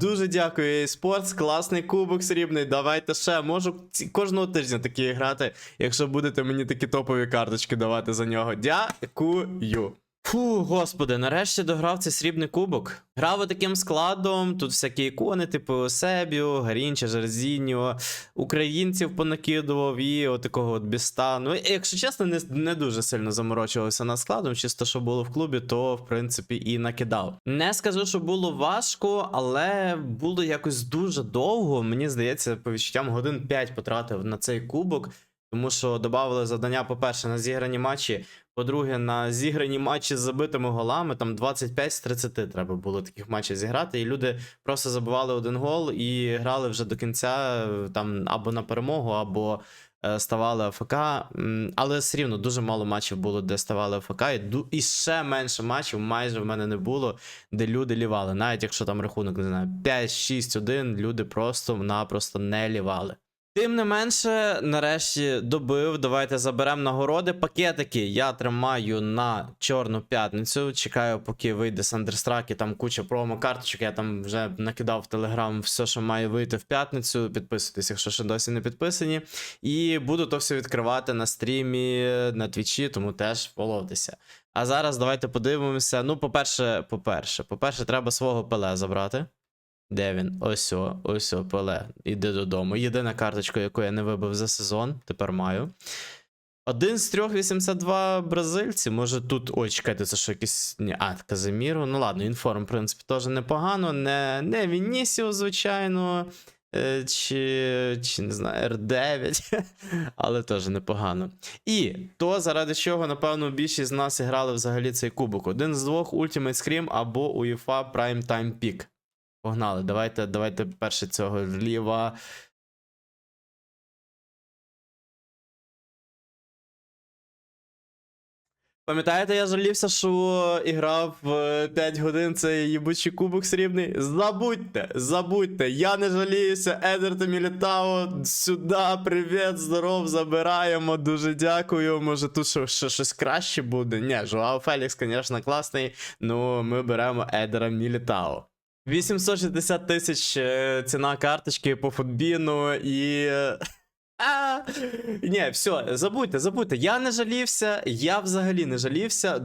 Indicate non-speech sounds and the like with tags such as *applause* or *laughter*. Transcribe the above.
Дуже дякую, eSports, класний кубок срібний. Давайте ще. Можу кожного тижня такі грати, якщо будете мені такі топові карточки давати за нього. Дякую. Фу, господи, нарешті дограв цей срібний кубок. Грав таким складом, тут всякі ікони, типу Себіо, Гарінча, Жерзіньо, українців понакидував і отакого от біста. Ну, якщо чесно, не, не дуже сильно заморочувався над складом, чисто що було в клубі, то в принципі і накидав. Не скажу, що було важко, але було якось дуже довго. Мені здається, по відчуттям годин 5 потратив на цей кубок. Тому що додавали завдання, по-перше, на зіграні матчі, по-друге, на зіграні матчі з забитими голами, там 25 з 30 треба було таких матчів зіграти, і люди просто забивали один гол і грали вже до кінця там або на перемогу, або е, ставали АФК. Але все рівно дуже мало матчів було, де ставали АФК, і ще менше матчів майже в мене не було, де люди лівали. Навіть якщо там рахунок, не знаю, 5-6-1, люди просто-напросто не лівали. Тим не менше, нарешті добив. Давайте заберемо нагороди. Пакетики я тримаю на Чорну п'ятницю. Чекаю, поки вийде Сандерстрак, і там куча промо-карточок. Я там вже накидав в Телеграм все, що має вийти в п'ятницю. Підписуйтесь, якщо ще досі не підписані. І буду то все відкривати на стрімі на твічі, тому теж фоловтеся. А зараз давайте подивимося. Ну, по-перше, по-перше, по-перше, треба свого пеле забрати. Де він? Ось о, ось о, Пеле. Іди додому. Єдина карточка, яку я не вибив за сезон, тепер маю. Один з трьох 82 бразильці. Може тут. Ой, чекайте, це що якийсь. Ні, а, Казиміро. Ну ладно, інформ, в принципі, теж непогано. Не, не Вінісіо, звичайно. е, Чи, чи не знаю, R9, *laughs* але теж непогано. І то, заради чого, напевно, більшість з нас грали взагалі цей кубок. Один з двох Ultimate Scream або UEFA Prime Time Peak. Погнали, давайте, давайте перше цього зліва. Пам'ятаєте, я жалівся, що іграв е, 5 годин цей їбучий кубок срібний? Забудьте, забудьте, я не жаліюся, Едер та Мілітао, сюди, привіт, здоров, забираємо, дуже дякую. Може тут що, що, щось краще буде? Ні, Жуао Фелікс, звісно, класний, ну ми беремо Едера Мілітао. 860 тисяч е, ціна карточки по футбіну і. е, *laughs* А, ні, все, забудьте, забудьте. Я не жалівся, я взагалі не жалівся.